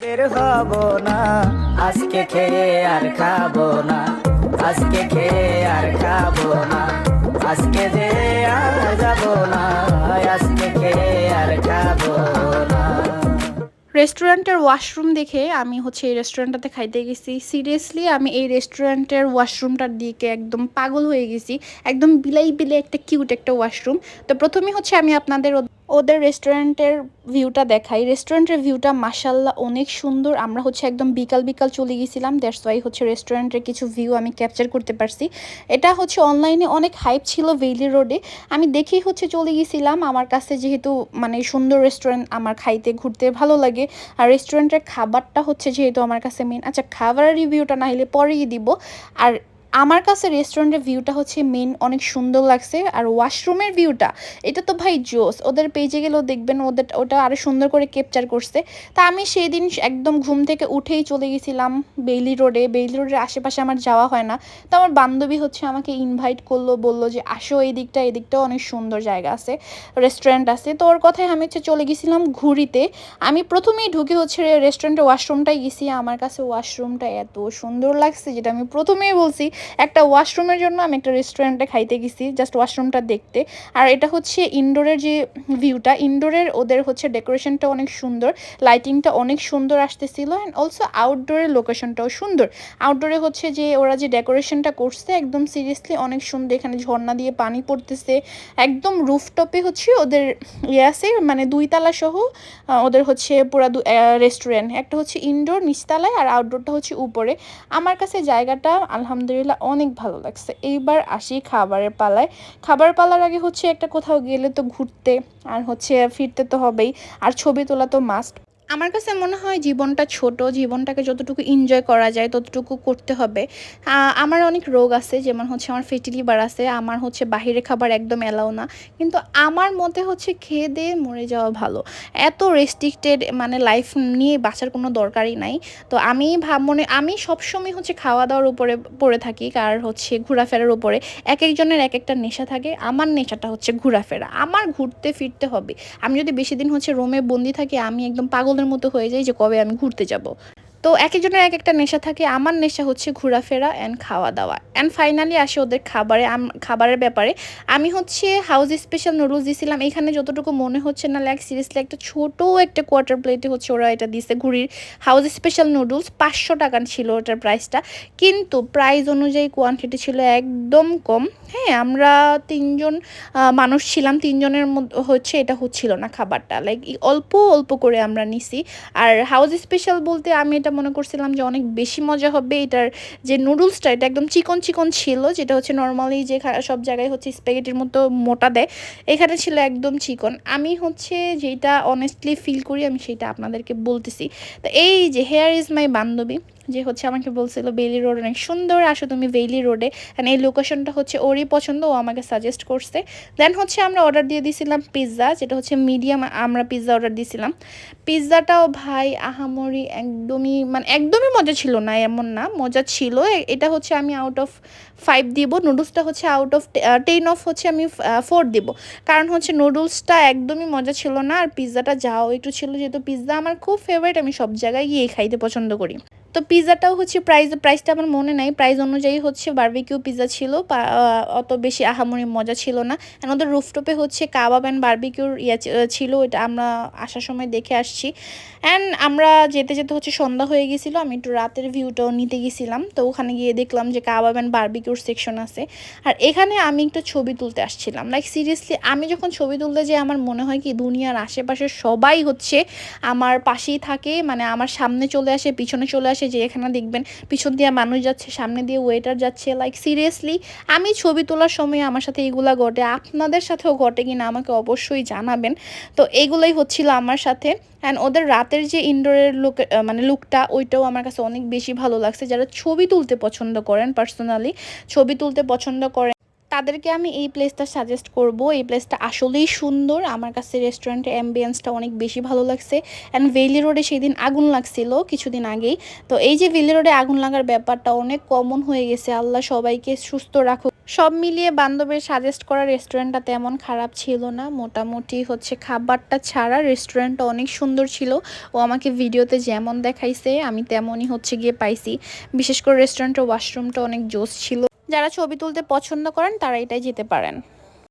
বের না। আজকে খেয়ে আর খাব না। আজকে খেয়ে আর খাব না। আজকে যে আর যাব না, আজকে খেয়ে আর খাব রেস্টুরেন্টের ওয়াশরুম দেখে আমি হচ্ছে এই রেস্টুরেন্টটাতে খাইতে গেছি। সিরিয়াসলি আমি এই রেস্টুরেন্টের ওয়াশরুমটার দিকে একদম পাগল হয়ে গেছি। একদম বিলাই বিলাই একটা কিউট একটা ওয়াশরুম। তো প্রথমেই হচ্ছে আমি আপনাদের ওদের রেস্টুরেন্টের ভিউটা দেখাই। রেস্টুরেন্টের ভিউটা মাসাল্লাহ অনেক সুন্দর। আমরা হচ্ছে একদম বিকাল বিকাল চলে গেছিলাম। দ্যাটস ওয়াই হচ্ছে রেস্টুরেন্টের কিছু ভিউ আমি ক্যাপচার করতে পারছি। এটা হচ্ছে অনলাইনে অনেক হাইপ ছিল ভেইলি রোডে আমি দেখেই হচ্ছে চলে গেছিলাম। আমার কাছে যেহেতু মানে সুন্দর রেস্টুরেন্ট আমার খাইতে, ঘুরতে ভালো লাগে। আর রেস্টুরেন্টের খাবারটা হচ্ছে যেহেতু আমার কাছে মেন আচ্ছা খাবারের রিভিউটা না হলে পরেই দিব। আর আমার কাছে রেস্টুরেন্টের ভিউটা হচ্ছে মেন অনেক সুন্দর লাগছে আর ওয়াশরুমের ভিউটা এটা তো ভাই জোস, ওদের পেজে গেলেও দেখবেন ওদের, ওটা আরও সুন্দর করে ক্যাপচার করছে। তা আমি সেই দিন একদম ঘুম থেকে উঠেই চলে গেছিলাম বেইলি রোডে বেইলি রোডের আশেপাশে আমার যাওয়া হয় না। তো আমার বান্ধবী হচ্ছে আমাকে ইনভাইট করল, বলল যে, আসো এই দিকটা, এই দিকটাও অনেক সুন্দর জায়গা আছে রেস্টুরেন্ট আছে। তো ওর কথায় আমি হচ্ছে চলে গেছিলাম ঘুরিতে। আমি প্রথমেই ঢুকে হচ্ছে রেস্টুরেন্টে ওয়াশরুমটাই গেছি। আমার কাছে ওয়াশরুমটা এত সুন্দর লাগছে যেটা আমি প্রথমেই বলছি। একটা ওয়াশরুমের জন্য আমি একটা রেস্টুরেন্টে খাইতে গেছি জাস্ট ওয়াশরুমটা দেখতে। আর এটা হচ্ছে ইনডোরের যে ভিউটা ইনডোরের ওদের হচ্ছে ডেকোরেশনটা অনেক সুন্দর লাইটিংটা অনেক সুন্দর আসতেছিল অ্যান্ড অলসো আউটডোরের লোকেশনটাও সুন্দর। আউটডোরে হচ্ছে যে ওরা যে ডেকোরেশনটা করছে, একদম সিরিয়াসলি অনেক সুন্দর, এখানে ঝর্ণা দিয়ে পানি পড়তেছে, একদম রুফটপে হচ্ছে ওদের ইয়ে আছে মানে দুই তালা সহ ওদের হচ্ছে পুরা রেস্টুরেন্ট একটা হচ্ছে ইনডোর নিচতলায় আর আউটডোরটা হচ্ছে উপরে। আমার কাছে জায়গাটা আলহামদুলিল্লাহ অনেক ভালো লাগছে। এইবার আসি খাবারের পালায়। খাবার পালার আগে হচ্ছে একটা কোথাও গেলে তো ঘুরতে, আর হচ্ছে ফিরতে তো হবেই। আর ছবি তোলা তো মাস্ট আমার কাছে মনে হয় জীবনটা ছোট, জীবনটাকে যতটুকু এনজয় করা যায় ততটুকু করতে হবে। আমার অনেক রোগ আছে, যেমন হচ্ছে আমার ফেটি লিভার আছে, আমার হচ্ছে বাহিরে খাবার একদম এলাও না। কিন্তু আমার মতে হচ্ছে খেয়ে দিয়ে মরে যাওয়া ভালো। এত রেস্ট্রিক্টেড মানে লাইফ নিয়ে বাঁচার কোনো দরকারই নাই। তো আমি ভাব মনে, আমি সবসময় হচ্ছে খাওয়া দাওয়ার উপরে পড়ে থাকি, আর হচ্ছে ঘোরাফেরার উপরে। এক একজনের এক একটা নেশা থাকে, আমার নেশাটা হচ্ছে ঘোরাফেরা। আমার ঘুরতে ফিরতে হবে। আমি যদি বেশি দিন হচ্ছে রোমে বন্দি থাকি, আমি একদম পাগলের মতো হয়ে যাই যে কবে আমি ঘুরতে যাব। তো এক একজনের এক একটা নেশা থাকে। আমার নেশা হচ্ছে ঘোরাফেরা অ্যান্ড খাওয়া দাওয়া অ্যান্ড ফাইনালি আসে ওদের খাবারে খাবারের ব্যাপারে। আমি হচ্ছে হাউস স্পেশাল নুডলস দিয়েছিলাম এখানে যতটুকু মনে হচ্ছে না লাইক সিরিয়াসলি একটা ছোট একটা কোয়ার্টার প্লেটে হচ্ছে ওরা এটা দিছে ঘুরির হাউস স্পেশাল নুডলস পাঁচশো টাকা ছিল ওটার প্রাইসটা কিন্তু প্রাইস অনুযায়ী কোয়ান্টিটি ছিল একদম কম। হ্যাঁ আমরা তিনজন মানুষ ছিলাম। তিনজনের হচ্ছে এটা হচ্ছিল না খাবারটা। লাইক অল্প অল্প করে আমরা নিছি। আর হাউস স্পেশাল বলতে আমি এটা মনে করছিলাম যে অনেক বেশি মজা হবে এটার যে নুডলসটা, এটা একদম চিকন চিকন ছিল, যেটা হচ্ছে নর্মালি যে সব জায়গায় হচ্ছে স্প্যাগেটির মতো মোটা দেয়, এখানে ছিল একদম চিকন। আমি হচ্ছে যেটা অনেস্টলি ফিল করি, আমি সেটা আপনাদেরকে বলতেছি। তো এই যে হেয়ার ইজ মাই বান্ধবী যে হচ্ছে আমাকে বলছিল বেলি রোড অনেক সুন্দর, আসো তুমি বেলি রোডে অ্যান্ড এই লোকেশনটা হচ্ছে ওরই পছন্দ, ও আমাকে সাজেস্ট করছে। দেন হচ্ছে আমরা অর্ডার দিয়ে দিয়েছিলাম পিৎজা যেটা হচ্ছে মিডিয়াম আমরা পিৎজা অর্ডার দিয়েছিলাম পিৎজাটাও ভাই আহামরি একদমই মানে একদমই মজা ছিল না, এমন না, মজা ছিল। এটা হচ্ছে আমি আউট অফ ফাইভ দিব নুডলসটা হচ্ছে আউট অফ টেন অফ হচ্ছে আমি ফোর দিব। কারণ হচ্ছে নুডলসটা একদমই মজা ছিল না, আর পিৎজাটা যাও, একটু ছিল যেহেতু পিৎজা আমার খুব ফেভারিট আমি সব জায়গায় গিয়ে খাইতে পছন্দ করি। তো পিৎজাটাও হচ্ছে প্রাইস প্রাইসটা আমার মনে নাই। প্রাইস অনুযায়ী হচ্ছে বার্বিকিউ পিৎজা ছিল অত বেশি আহামরি মজা ছিল না। ওদের রুফটপে হচ্ছে কাবাব অ্যান্ড বারবিকিউর ইয়ে ছিল এটা আমরা আসার সময় দেখে আসছি। অ্যান্ড আমরা যেতে যেতে হচ্ছে সন্ধ্যা হয়ে গেছিল, আমি একটু রাতের ভিউটাও নিতে গেছিলাম। তো ওখানে গিয়ে দেখলাম যে কাবাব অ্যান্ড বারবিকিউর সেকশন আছে। আর এখানে আমি একটু ছবি তুলতে আসছিলাম। লাইক সিরিয়াসলি আমি যখন ছবি তুলতে যাই, আমার মনে হয় কি, দুনিয়ার আশেপাশে সবাই হচ্ছে আমার পাশেই থাকে মানে আমার সামনে চলে আসে, পিছনে চলে আসে। যে এখানে দেখবেন পিছন দিয়ে মানুষ যাচ্ছে, সামনে দিয়ে ওয়েটার যাচ্ছে। লাইক সিরিয়াসলি আমি ছবি তোলার সময় আমার সাথে এগুলা ঘটে, আপনাদের সাথেও ঘটে কিনা আমাকে অবশ্যই জানাবেন। তো এইগুলোই হচ্ছিল আমার সাথে। অ্যান্ড ওদের রাতের যে ইনডোরের লুক মানে লুকটা ওইটাও আমার কাছে অনেক বেশি ভালো লাগছে। যারা ছবি তুলতে পছন্দ করেন পার্সোনালি ছবি তুলতে পছন্দ করেন তাদেরকে আমি এই প্লেসটা সাজেস্ট করব। এই প্লেসটা আসলেই সুন্দর। আমার কাছে রেস্টুরেন্টের অ্যাম্বিয়েন্সটা অনেক বেশি ভালো লাগছে। অ্যান্ড ভেলি রোডে সেই দিন আগুন লাগছিল কিছুদিন আগেই। তো এই যে ভেলি রোডে আগুন লাগার ব্যাপারটা অনেক কমন হয়ে গেছে। আল্লাহ সবাইকে সুস্থ রাখুক। সব মিলিয়ে বান্ধবীর সাজেস্ট করা রেস্টুরেন্টটা তেমন খারাপ ছিল না। মোটামুটি হচ্ছে খাবারটা ছাড়া রেস্টুরেন্টটা অনেক সুন্দর ছিল। ও আমাকে ভিডিওতে যেমন দেখাইছে, আমি তেমনই হচ্ছে গিয়ে পাইছি। বিশেষ করে রেস্টুরেন্টের ওয়াশরুমটা অনেক জোস ছিল। যারা ছবি তুলতে পছন্দ করেন তারা এটাই যেতে পারেন।